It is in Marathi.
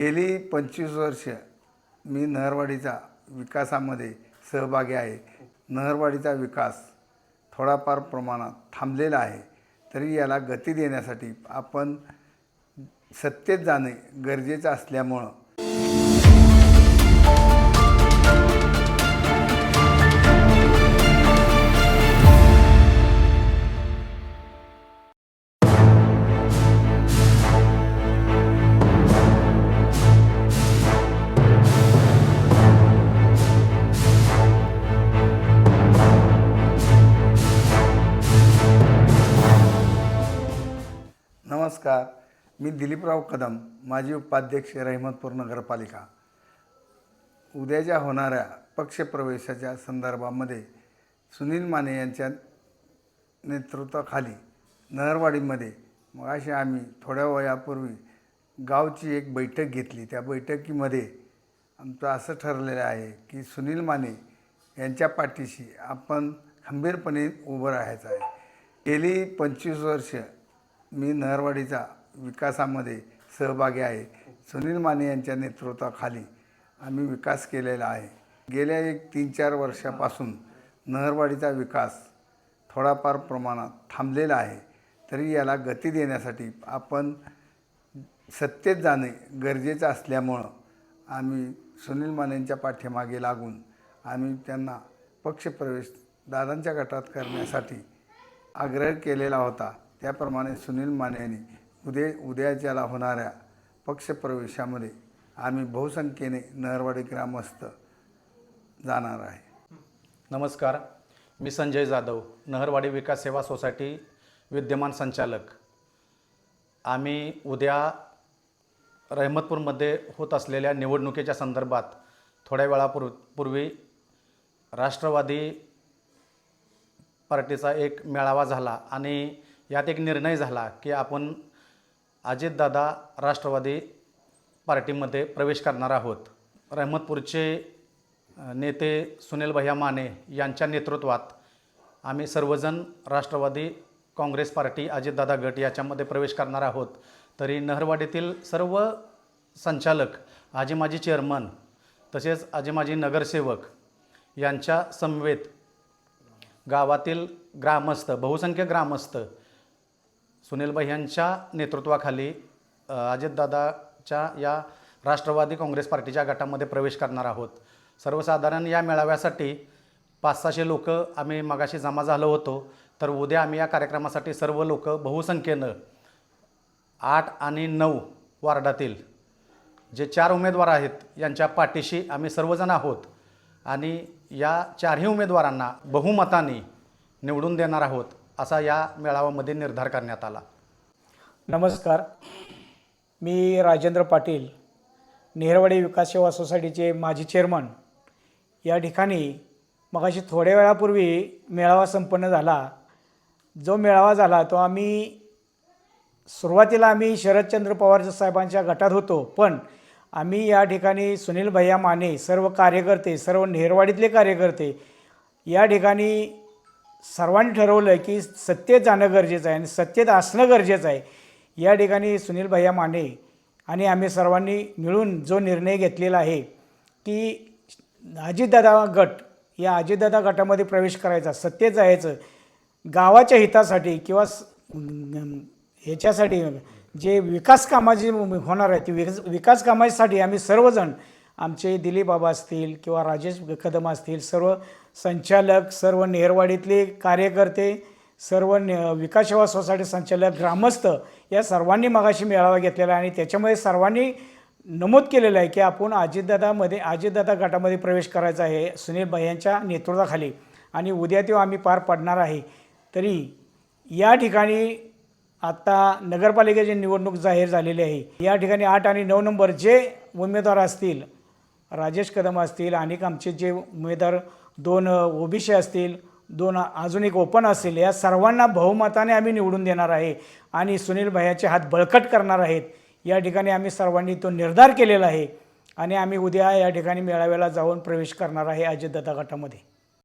गेली पंचवीस वर्ष मी नहरवाडीचा विकासामध्ये सहभागी आहे. नहरवाडीचा विकास थोडाफार प्रमाणात थांबलेला आहे. तरी याला गती देण्यासाठी आपण सत्तेत जाणे गरजेचं असल्यामुळं. नमस्कार. मी दिलीपराव कदम माजी उपाध्यक्ष रहिमतपूर नगरपालिका. उद्याच्या होणाऱ्या पक्षप्रवेशाच्या संदर्भामध्ये सुनील माने यांच्या नेतृत्वाखाली नहरवाडीमध्ये मग अशी आम्ही थोड्या वयापूर्वी गावची एक बैठक घेतली. त्या बैठकीमध्ये आमचं असं ठरलेलं आहे की सुनील माने यांच्या पाठीशी आपण खंबीरपणे उभं राहायचं आहे. गेली पंचवीस वर्ष मी नहरवाडीचा विकासामध्ये सहभागी आहे. सुनील माने यांच्या नेतृत्वाखाली आम्ही विकास केलेला आहे. गेल्या एक तीन चार वर्षापासून नहरवाडीचा विकास थोडाफार प्रमाणात थांबलेला आहे. तरी याला गती देण्यासाठी आपण सत्तेत जाणे गरजेचं असल्यामुळं आम्ही सुनील मानेंच्या पाठीमागे लागून आम्ही त्यांना पक्षप्रवेश दादांच्या गटात करण्यासाठी आग्रह केलेला होता. त्याप्रमाणे सुनील माने यांनी उद्या उद्याच्याला होणाऱ्या पक्षप्रवेशामध्ये आम्ही बहुसंख्येने नहरवाडी ग्रामस्थ जाणार आहे. नमस्कार. मी संजय जाधव नहरवाडी विकास सेवा सोसायटी विद्यमान संचालक. आम्ही उद्या रहमतपूरमध्ये होत असलेल्या निवडणुकीच्या संदर्भात थोड्या वेळापूर्व पूर्वी राष्ट्रवादी पार्टीचा एक मेळावा झाला आणि यात एक निर्णय झाला की आपण अजितदादा राष्ट्रवादी पार्टीमध्ये प्रवेश करणार आहोत. रहमतपूरचे नेते सुनील भैया माने यांच्या नेतृत्वात आम्ही सर्वजण राष्ट्रवादी काँग्रेस पार्टी अजितदादा गट याच्यामध्ये प्रवेश करणार आहोत. तरी नहरवाडीतील सर्व संचालक आजी माजी चेअरमन तसेच आजी माजी नगरसेवक यांच्या समवेत गावातील ग्रामस्थ बहुसंख्य ग्रामस्थ सुनीलभाई यांच्या नेतृत्वाखाली अजितदादाच्या या राष्ट्रवादी काँग्रेस पार्टीच्या गटामध्ये प्रवेश करणार आहोत. सर्वसाधारण या मेळाव्यासाठी पाच सहाशे लोक आम्ही मगाशी जमा झालो होतो. तर उद्या आम्ही या कार्यक्रमासाठी सर्व लोक बहुसंख्येनं आठ आणि नऊ वार्डातील जे चार उमेदवार आहेत यांच्या पाठीशी आम्ही सर्वजण आहोत आणि या चारही उमेदवारांना बहुमताने निवडून देणार आहोत. असा या मेळाव्यामध्ये निर्धार करण्यात आला. नमस्कार. मी राजेंद्र पाटील नेहरवाडी विकास सेवा सोसायटीचे माजी चेअरमन. या ठिकाणी मगाशी थोड्या वेळापूर्वी मेळावा संपन्न झाला. जो मेळावा झाला तो आम्ही सुरुवातीला आम्ही शरदचंद्र पवार साहेबांच्या गटात होतो पण आम्ही या ठिकाणी सुनील भैया माने सर्व कार्यकर्ते सर्व नेहरवाडीतले कार्यकर्ते या ठिकाणी सर्वांनी ठरवलं की सत्तेत जाणं गरजेचं आहे आणि सत्तेत असणं गरजेचं आहे. या ठिकाणी सुनील भैया माने आणि आम्ही सर्वांनी मिळून जो निर्णय घेतलेला आहे की अजितदादा गट या अजितदादा गटामध्ये प्रवेश करायचा सत्तेत जायचं गावाच्या हितासाठी किंवा स- ह्याच्यासाठी जे विकास कामाची होणार आहे ती विकास विकास कामासाठी आम्ही सर्वजण आमचे दिलीप बाबा असतील किंवा राजेश कदम असतील सर्व संचालक सर्व नेहरवाडीतले कार्यकर्ते सर्व ने विकास सेवा सोसायटी संचालक ग्रामस्थ या सर्वांनी मगाशी मेळावा घेतलेला आहे आणि त्याच्यामध्ये सर्वांनी नमूद केलेलं आहे की आपण अजितदादामध्ये अजितदादा गटामध्ये प्रवेश करायचा आहे सुनील भाई यांच्या नेतृत्वाखाली. आणि उद्या तेव्हा आम्ही पार पडणार आहे. तरी या ठिकाणी आत्ता नगरपालिकेची निवडणूक जाहीर झालेली आहे. या ठिकाणी आठ आणि नऊ नंबर जे उमेदवार असतील राजेश कदम असतील आणि आमचे जे उमेदवार दोन ओबीसी असतील दोन अजून एक ओपन असतील या सर्वांना बहुमताने आम्ही निवडून देणार आहे आणि सुनील भैयाचे हात बळकट करणार आहेत. या ठिकाणी आम्ही सर्वांनी तो निर्धार केलेला आहे आणि आम्ही उद्या या ठिकाणी मेळाव्याला जाऊन प्रवेश करणार आहे अजितदादा गटामध्ये.